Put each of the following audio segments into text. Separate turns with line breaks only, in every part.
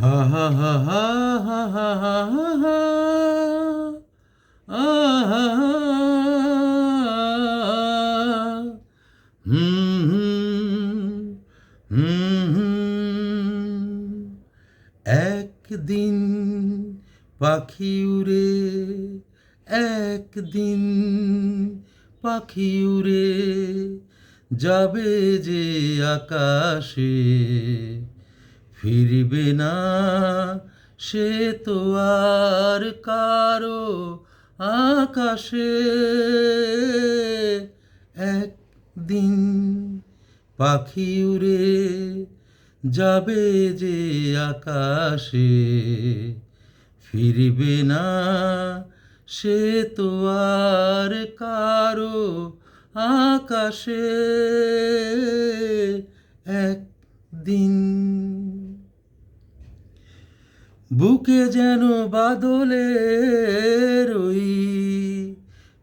হা হা হা হা হা হা হা হা হা একদিন পাখি উড়ে, একদিন পাখি উড়ে যাবে যে আকাশে। ফিরবে না, সে তো আর কারও আকাশে। একদিন পাখি উড়ে যাবে যে আকাশে। ফিরবে না, সে তো আর কারও আকাশে। একদিন বুকে যেন বাদলে ওই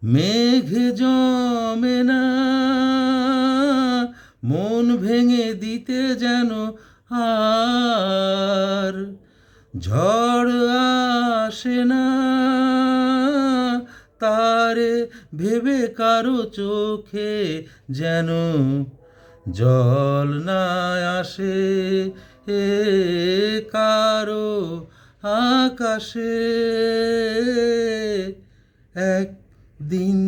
মেঘ জমে না, মন ভেঙে দিতে যেন আর ঝড় আসে না। তারে ভেবে কারও চোখে যেন জল না আসে, এ কারও আকাশে একদিন